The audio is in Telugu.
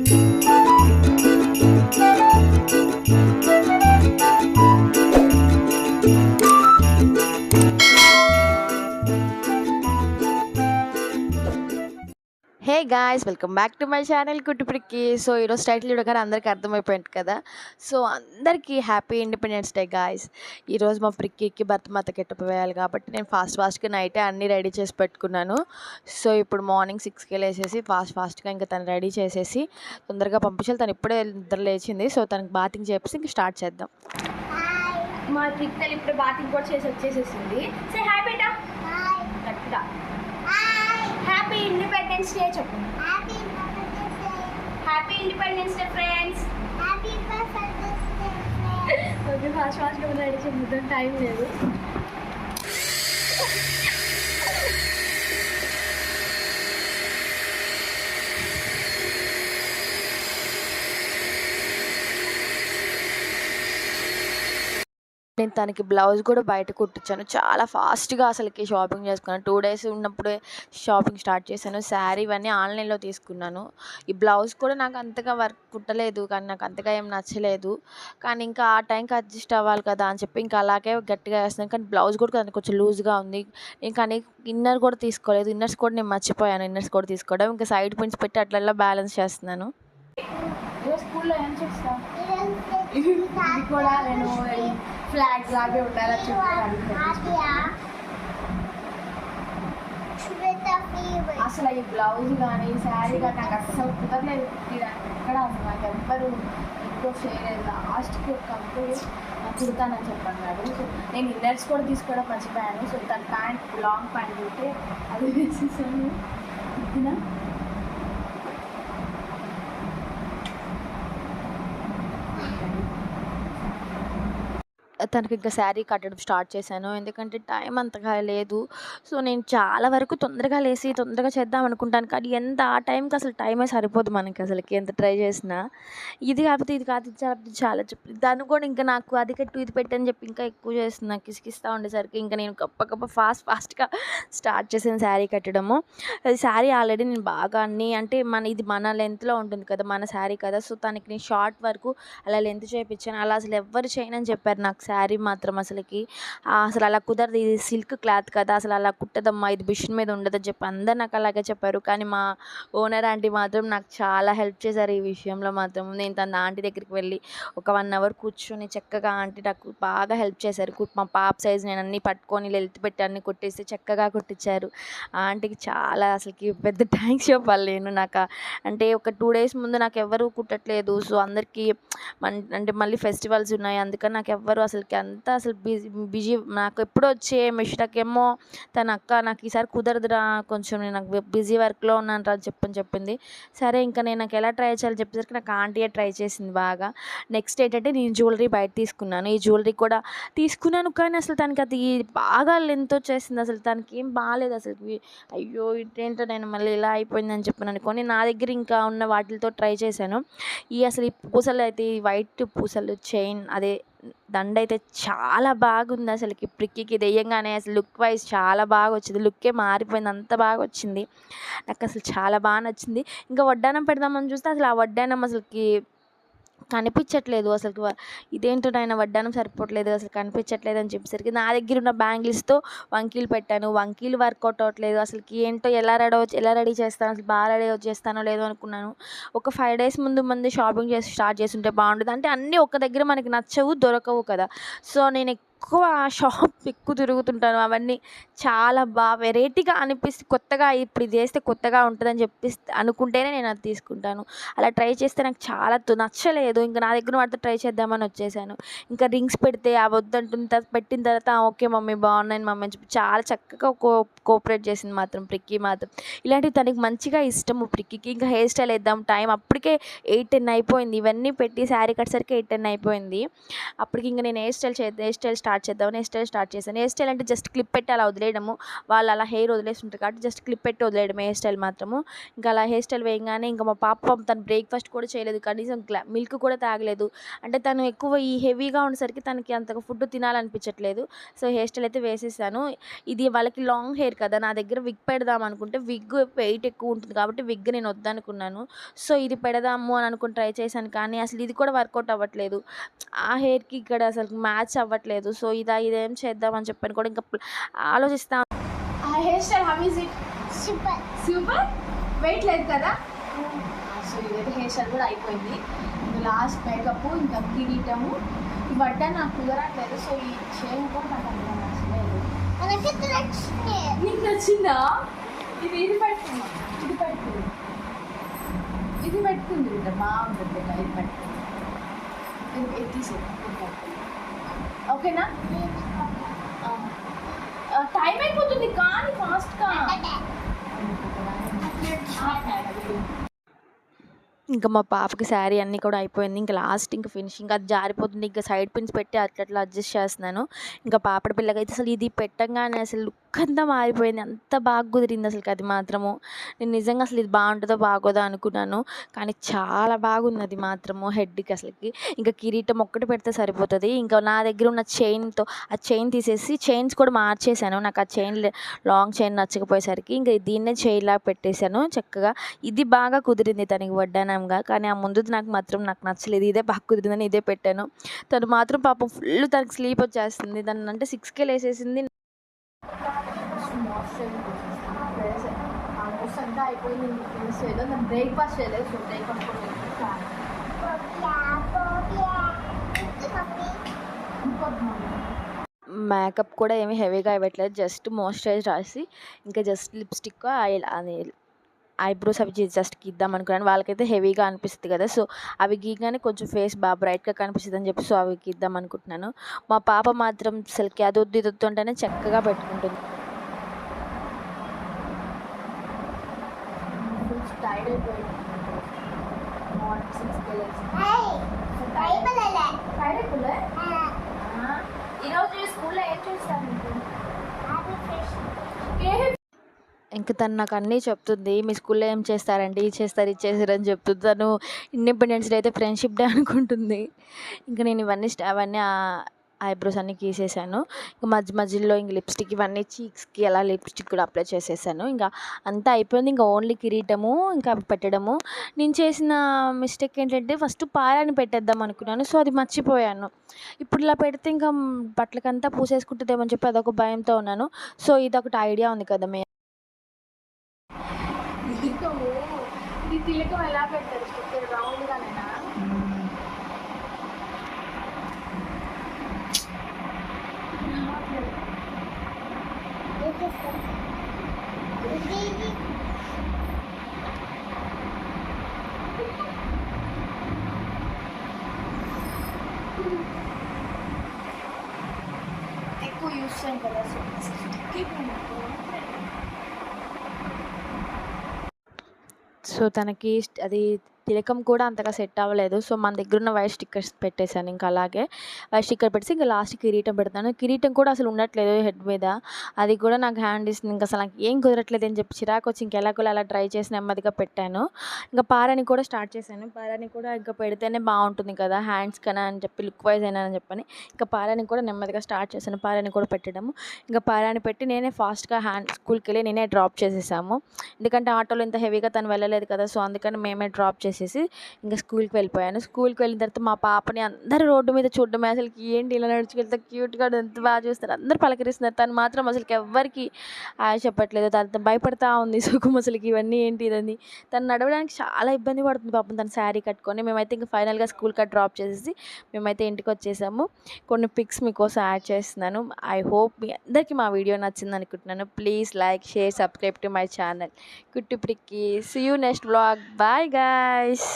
Hey guys welcome back to my channel కుట్టుపిడికి so ఈరోజు టైటిల్ చూడగానే అందరికీ అర్థమైపోయింది కదా. సో అందరికీ హ్యాపీ ఇండిపెండెన్స్ డే గాయ్స్ ఈరోజు మా ప్రిక్కీకి భర్తమాత కెట్టపు వేయాలి కాబట్టి నేను ఫాస్ట్ ఫాస్ట్గా నైటే అన్నీ రెడీ చేసి పెట్టుకున్నాను. సో ఇప్పుడు మార్నింగ్ సిక్స్కి వెళ్ళేసేసి ఫాస్ట్ ఫాస్ట్గా ఇంకా తను రెడీ చేసేసి తొందరగా పంపించాలి. తను ఇప్పుడే నిద్ర లేచింది. సో తనకి బాతింగ్ చేసి ఇంక స్టార్ట్ చేద్దాం. మా ట్రిక్తలు ఇప్పుడు బాతింగ్ కూడా చేసి వచ్చేసేసింది. సే హాయ్ బేటా గట్టిగా హ్యాపీ ఇండిపెండెన్స్ డే చెప్పు. హ్యాపీ ఇండిపెండెన్స్ డే ఫ్రెండ్స్ కొంచెం ఫాస్ట్ ఫాస్ట్గా రెడీ చేద్దాం టైం లేదు. నేను తనకి బ్లౌజ్ కూడా బయట కుట్టించాను. చాలా ఫాస్ట్గా అసలుకి షాపింగ్ చేసుకున్నాను. టూ డేస్ ఉన్నప్పుడే షాపింగ్ స్టార్ట్ చేశాను. శారీ ఇవన్నీ ఆన్లైన్లో తీసుకున్నాను. ఈ బ్లౌజ్ కూడా నాకు అంతగా వర్క్ కుట్టలేదు. కానీ నాకు అంతగా ఏం నచ్చలేదు. కానీ ఇంకా ఆ టైంకి అడ్జస్ట్ అవ్వాలి కదా అని చెప్పి ఇంకా అలాగే గట్టిగా వేస్తున్నాను. కానీ బ్లౌజ్ కూడా తనకి కొంచెం లూజ్గా ఉంది. నేను కానీ ఇన్నర్ కూడా తీసుకోలేదు. ఇన్నర్స్ కూడా నేను మర్చిపోయాను. ఇన్నర్స్ కూడా తీసుకోవడం. ఇంకా సైడ్ పిన్స్ పెట్టి అట్లా బ్యాలెన్స్ చేస్తున్నాను. స్కూల్లో ఏం చేస్తా ఇది కూడా నేను ఫ్లాగ్ లాగే ఉండాలి అసలు ఈ బ్లౌజ్ కానీ శారీ కానీ నాకు అస్సలు కుదరలేదు. కుట్టడానికి ఎక్కడ అసలు నాకు ఎవ్వరు ఎక్కువ చేయలేదు లాస్ట్కి నాకు కుడతానని చెప్పన్నాడు సో నేను ఇన్నర్స్ కూడా తీసుకోవడం మర్చిపోయాను. సో తన ప్యాంట్ లాంగ్ ప్యాంట్ కుడితే అది వేసేసాను. కుట్టినా తనకి ఇంకా శారీ కట్టడం స్టార్ట్ చేశాను. ఎందుకంటే టైం అంతగా లేదు. సో నేను చాలా వరకు తొందరగా లేచి తొందరగా చేద్దాం అనుకుంటాను. కానీ ఎంత ఆ టైంకి అసలు టైమే సరిపోదు మనకి అసలుకి ఎంత ట్రై చేసినా. ఇది కాకపోతే ఇది కాదు ఇది కాకపోతే చాలా చెప్పి దాన్ని కూడా ఇంకా నాకు అది కట్టు ఇది పెట్టని చెప్పి ఇంకా ఎక్కువ చేస్తున్నా. కిసికిస్తూ ఉండేసరికి ఇంకా నేను గొప్ప గొప్ప ఫాస్ట్ ఫాస్ట్గా స్టార్ట్ చేసాను శారీ కట్టడము. అది శారీ ఆల్రెడీ నేను బాగా అన్ని అంటే మన ఇది మన లెంత్లో ఉంటుంది కదా మన శారీ కదా. సో తనకి నేను షార్ట్ వరకు అలా లెంత్ చేయించాను. అలా అసలు ఎవ్వరు చేయనని చెప్పారు నాకు శారీ మాత్రం అసలుకి అసలు అలా కుదరదు. ఇది సిల్క్ క్లాత్ కదా అసలు అలా కుట్టదమ్మా ఇది మిషన్ మీద ఉండదని చెప్పి అందరు నాకు అలాగే చెప్పారు. కానీ మా ఓనర్ ఆంటీ మాత్రం నాకు చాలా హెల్ప్ చేశారు ఈ విషయంలో మాత్రం. నేను తన ఆంటీ దగ్గరికి వెళ్ళి ఒక వన్ అవర్ కూర్చొని చక్కగా ఆంటీ నాకు బాగా హెల్ప్ చేశారు. మా పాప సైజ్ నేను అన్నీ పట్టుకొని లెల్త్ పెట్టి అన్ని కుట్టేసి చక్కగా కుట్టించారు. ఆంటీకి చాలా అసలుకి పెద్ద థ్యాంక్స్ చెప్పాలి నేను నాకు. అంటే ఒక టూ డేస్ ముందు నాకు ఎవ్వరు కుట్టట్లేదు. సో అందరికీ అంటే మళ్ళీ ఫెస్టివల్స్ ఉన్నాయి. అందుకని నాకు ఎవ్వరు అసలుకి అంతా అసలు బిజీ బిజీ నాకు ఎప్పుడు వచ్చే మిషనకేమో తన అక్క నాకు ఈసారి కుదరదురా కొంచెం నేను నాకు బిజీ వర్క్లో ఉన్నాను రా చెప్పని చెప్పింది. సరే ఇంకా నేను నాకు ఎలా ట్రై చేయాలో చెప్పేసరికి నాకు ఆంటీయే ట్రై చేసింది బాగా. నెక్స్ట్ ఏంటంటే నేను జ్యువెలరీ బయట తీసుకున్నాను. ఈ జ్యువెలరీ కూడా తీసుకున్నాను కానీ అసలు తనకి అది బాగా లెంత్ వచ్చేసింది. అసలు తనకి ఏం బాగాలేదు అసలు. అయ్యో ఇదేంటో నేను మళ్ళీ ఇలా అయిపోయిందని చెప్పాను అనుకోని నా దగ్గర ఇంకా ఉన్న వాటితో ట్రై చేశాను. ఈ అసలు ఈ పూసలు అయితే ఈ వైట్ పూసలు చైన్ అదే దండ అయితే చాలా బాగుంది అసలుకి. ప్రిక్కికి దెయ్యంగానే అసలు లుక్ వైజ్ చాలా బాగా వచ్చింది లుక్కే మారిపోయింది. అంత బాగా వచ్చింది నాకు అసలు చాలా బాగా నచ్చింది. ఇంకా వడ్డానం పెడదామని చూస్తే అసలు ఆ వడ్డానం అసలుకి కనిపించట్లేదు అసలు ఇదేంటో నాయన వడ్డానం సరిపోవట్లేదు అసలు కనిపించట్లేదు అని చెప్పేసరికి నా దగ్గర ఉన్న బ్యాంగిల్స్తో వంకీలు పెట్టాను. వంకీలు వర్కౌట్ అవ్వట్లేదు. అసలుకి ఏంటో ఎలా రెడీ ఎలా రెడీ చేస్తాను? అసలు బాగా రెడీ చేస్తానో లేదో అనుకున్నాను. ఒక ఫైవ్ డేస్ ముందు ముందు షాపింగ్ చేసి స్టార్ట్ చేస్తుంటే బాగుంటుంది అంటే అన్నీ ఒక దగ్గర మనకి నచ్చవు దొరకవు కదా. సో నేను ఎక్కువ షాప్ ఎక్కువ తిరుగుతుంటాను. అవన్నీ చాలా బాగా వెరైటీగా అనిపిస్తే కొత్తగా ఇప్పుడు ఇది చేస్తే కొత్తగా ఉంటుందని చెప్పి అనుకుంటేనే నేను అది తీసుకుంటాను. అలా ట్రై చేస్తే నాకు చాలా నచ్చలేదు. ఇంకా నా దగ్గర వాటితో ట్రై చేద్దామని వచ్చేసాను. ఇంకా రింగ్స్ పెడితే ఆ వద్దంటుంది తర్వాత పెట్టిన తర్వాత ఓకే మమ్మీ బాగున్నాయి మమ్మీ అని చెప్పి చాలా చక్కగా కో కోఆపరేట్ చేసింది మాత్రం ప్రిక్కి మాత్రం. ఇలాంటివి తనకి మంచిగా ఇష్టము ప్రిక్కీకి. ఇంకా హెయిర్ స్టైల్ వేద్దాం టైం అప్పటికే ఎయిట్ టెన్ అయిపోయింది. ఇవన్నీ పెట్టి శారీ కట్టేసరికి ఎయిట్ టెన్ అయిపోయింది. అప్పటికి ఇంకా నేను హెయిర్ స్టైల్ చే హెయిర్ స్టైల్ స్టార్ట్ చేద్దామని హెయిర్ స్టైల్ స్టార్ట్ చేశాను. హెయిర్ స్టైల్ అంటే జస్ట్ క్లిప్ పెట్టి అలా వదిలేయడము. వాళ్ళు అలా హెయిర్ వదిలేస్తుంటారు కాబట్టి జస్ట్ క్లిప్ పెట్టి వదిలేయడం హెయిర్ స్టైల్ మాత్రము. ఇంకా అలా హెయిర్ స్టైల్ వేయగానే ఇంకా మా పాప పాపం తను బ్రేక్ఫాస్ట్ కూడా చేయలేదు. కనీసం మిల్క్ కూడా తాగలేదు. అంటే తను ఎక్కువ ఈ హెవీగా ఉండేసరికి తనకి అంతగా ఫుడ్ తినాలనిపించట్లేదు. సో హెయిర్ స్టైల్ అయితే వేసేసాను. ఇది వాళ్ళకి లాంగ్ హెయిర్ కదా నా దగ్గర విగ్ పెడదాం అనుకుంటే విగ్ వెయిట్ ఎక్కువ ఉంటుంది కాబట్టి విగ్ నేను వద్దనుకున్నాను. సో ఇది పెడదాము అని అనుకుని ట్రై చేశాను కానీ అసలు ఇది కూడా వర్కౌట్ అవ్వట్లేదు. ఆ హెయిర్కి ఇక్కడ అసలు మ్యాచ్ అవ్వట్లేదు. సో ఇదా ఇదేం చేద్దామని చెప్పని కూడా ఇంకా ఆలోచిస్తా ఆ hair style how is it. Super. Super? Wait లేదు కదా? సో ఇదైతే హెయిర్ స్టైల్ కూడా అయిపోయింది. ఇంకా లాస్ట్ మేకప్ ఇంకా కిరీటము. ఇవడ్డా నాకు కుదరట్లేదు సో ఈ చైన్ కూడా నాకు అంత నచ్చలేదు. నీకు నచ్చిందా? ఇది ఇది పెట్టుకున్నా ఇది పెట్టుకుంది. ఇది పెట్టుకుంది. బిడ్డ బాగుంటుంది ఇది పెట్టుకుంది. ఇది తీసేది ఇది పెట్టుకుంది. ఓకేనా టైం అయిపోతుంది కానీ ఫాస్ట్గా ఇంకా మా పాపకి శారీ అన్నీ కూడా అయిపోయింది. ఇంకా లాస్ట్ ఇంకా ఫినిషింగ్ అది జారిపోతుంది. ఇంకా సైడ్ పిన్స్ పెట్టి అట్లా అట్లా అడ్జస్ట్ చేస్తున్నాను. ఇంకా పాపడ పిల్లకైతే అసలు ఇది పెట్టంగానే అసలు లుక్ అంతా మారిపోయింది. అంత బాగా కుదిరింది అసలు అది మాత్రము. నేను నిజంగా అసలు ఇది బాగుంటుందో బాగోదో అనుకున్నాను. కానీ చాలా బాగుంది అది మాత్రము హెడ్కి అసలుకి. ఇంకా కిరీటం ఒక్కటి పెడితే సరిపోతుంది. ఇంకా నా దగ్గర ఉన్న చైన్తో ఆ చైన్ తీసేసి చైన్స్ కూడా మార్చేశాను నాకు ఆ చైన్ లాంగ్ చైన్ నచ్చకపోయేసరికి ఇంకా దీన్నే చైన్లా పెట్టేశాను. చక్కగా ఇది బాగా కుదిరింది తనకి వడ్డానంగా కానీ ఆ ముందుది నాకు మాత్రం నాకు నచ్చలేదు. ఇదే బాగా కుదిరిందని ఇదే పెట్టాను. తను మాత్రం పాపం ఫుల్ తనకి స్లీప్ వచ్చేస్తుంది. దాన్ని అంటే సిక్స్కే లేసేసింది. బ్రేక్ఫాస్ట్ చేయలేదు మేకప్ కూడా ఏమీ హెవీగా ఇవ్వట్లేదు. జస్ట్ మాయిశ్చరైజ్ రాసి ఇంకా జస్ట్ లిప్స్టిక్ ఆయిల్ అది ఐబ్రోస్ అవి జస్ట్ గీద్దాం అనుకున్నాను. వాళ్ళకైతే హెవీగా అనిపిస్తుంది కదా. సో అవి గీగానే కొంచెం ఫేస్ బాగా బ్రైట్గా కనిపిస్తుంది అని చెప్పి సో అవి గీద్దాం అనుకుంటున్నాను. మా పాప మాత్రం అసలుకి అది వద్దు ఇది వద్దు అంటేనే చక్కగా పెట్టుకుంటుంది. ఫుల్ టైర్డ్ అయిపోయింది మార్నింగ్ సిక్స్కి వెళ్ళేసి బైబిల్ అలా టైర్డ్ అయిపోలే ఈరోజు స్కూల్లో ఏం చేస్తారు మీకు హ్యాపీ ఫ్రెష్ ఏ ఇంకా తను నాకు అన్నీ చెప్తుంది. మీ స్కూల్లో ఏం చేస్తారండి? ఇది చేస్తారు ఇది చేస్తారు అని చెప్తుంది. తను ఇండిపెండెన్స్ డే అయితే ఫ్రెండ్షిప్ డే అనుకుంటుంది. ఇంకా నేను ఇవన్నీ అవన్నీ ఐబ్రోస్ అన్నీ గీసేసాను. ఇంకా మధ్య మధ్యలో ఇంక లిప్స్టిక్ ఇవన్నీ చీక్స్కి అలా లిప్స్టిక్ కూడా అప్లై చేసేసాను. ఇంకా అంతా అయిపోయింది. ఇంకా ఓన్లీ కిరీటము ఇంకా అవి పెట్టడము. నేను చేసిన మిస్టేక్ ఏంటంటే ఫస్ట్ పారాని పెట్టేద్దాం అనుకున్నాను. సో అది మర్చిపోయాను. ఇప్పుడు ఇలా పెడితే ఇంకా బట్టలకంతా పూసేసుకుంటుందేమని చెప్పి అదొక భయంతో ఉన్నాను. సో ఇది ఒకటి ఐడియా ఉంది కదా మే తిలకము ఇది తిలకం ఎలా పెడతారు? స్టిక్కర్ రౌండ్ గానేనా ఇది ఎక్కువ యూస్ చేయండి కదా సో సో తనకి అది తిలకం కూడా అంతగా సెట్ అవ్వలేదు. సో మన దగ్గర ఉన్న వైట్ స్టిక్కర్స్ పెట్టేశాను ఇంకా అలాగే. వైట్ స్టిక్కర్ పెట్టేసి ఇంకా లాస్ట్ కిరీటం పెడతాను. కిరీటం కూడా అసలు ఉండట్లేదు హెడ్ మీద. అది కూడా నాకు హ్యాండ్ ఇస్తుంది. ఇంకా అసలు నాకు ఏం కుదరట్లేదు అని చెప్పి చిరాకు వచ్చి ఇంకెలాగోలా అలా ట్రై చేసి నెమ్మదిగా పెట్టాను. ఇంకా పారాని కూడా స్టార్ట్ చేశాను. పారాని కూడా ఇంకా పెడితేనే బాగుంటుంది కదా హ్యాండ్స్ కన్నా అని చెప్పి లుక్ వైజ్ అయినా అని చెప్పని. ఇంకా పారాని కూడా నెమ్మదిగా స్టార్ట్ చేశాను. పారాని కూడా పెట్టడము. ఇంకా పారాని పెట్టి నేనే ఫాస్ట్గా హ్యాండ్ స్కూల్కి వెళ్ళి నేనే డ్రాప్ చేసేసాము. ఎందుకంటే ఆటోలో ఇంత హెవీగా తను వెళ్ళలేదు కదా సో అందుకని మేమే డ్రాప్ చేసేసి ఇంకా స్కూల్కి వెళ్ళిపోయాను. స్కూల్కి వెళ్ళిన తర్వాత మా పాపని అందరు రోడ్డు మీద చూడడమే అసలు ఏంటి ఇలా నడుచుకెళ్తే క్యూట్గా ఎంత బాగా చూస్తారు. అందరు పలకరిస్తున్నారు. తను మాత్రం అసలుకి ఎవ్వరికి ఆశ చెప్పట్లేదు తను భయపడతా ఉంది. సుఖం అసలుకి ఇవన్నీ ఏంటి ఇదని. తను నడవడానికి చాలా ఇబ్బంది పడుతుంది పాపం తన శారీ కట్టుకొని. మేమైతే ఇంకా ఫైనల్గా స్కూల్కి డ్రాప్ చేసేసి మేమైతే ఇంటికి వచ్చేసాము. కొన్ని పిక్స్ మీకోసం యాడ్ చేస్తున్నాను. ఐ హోప్ మీ అందరికీ మా వీడియో నచ్చింది అనుకుంటున్నాను. Please like share subscribe to my channel. కుట్టిపిడికి see you next blog. Bye guys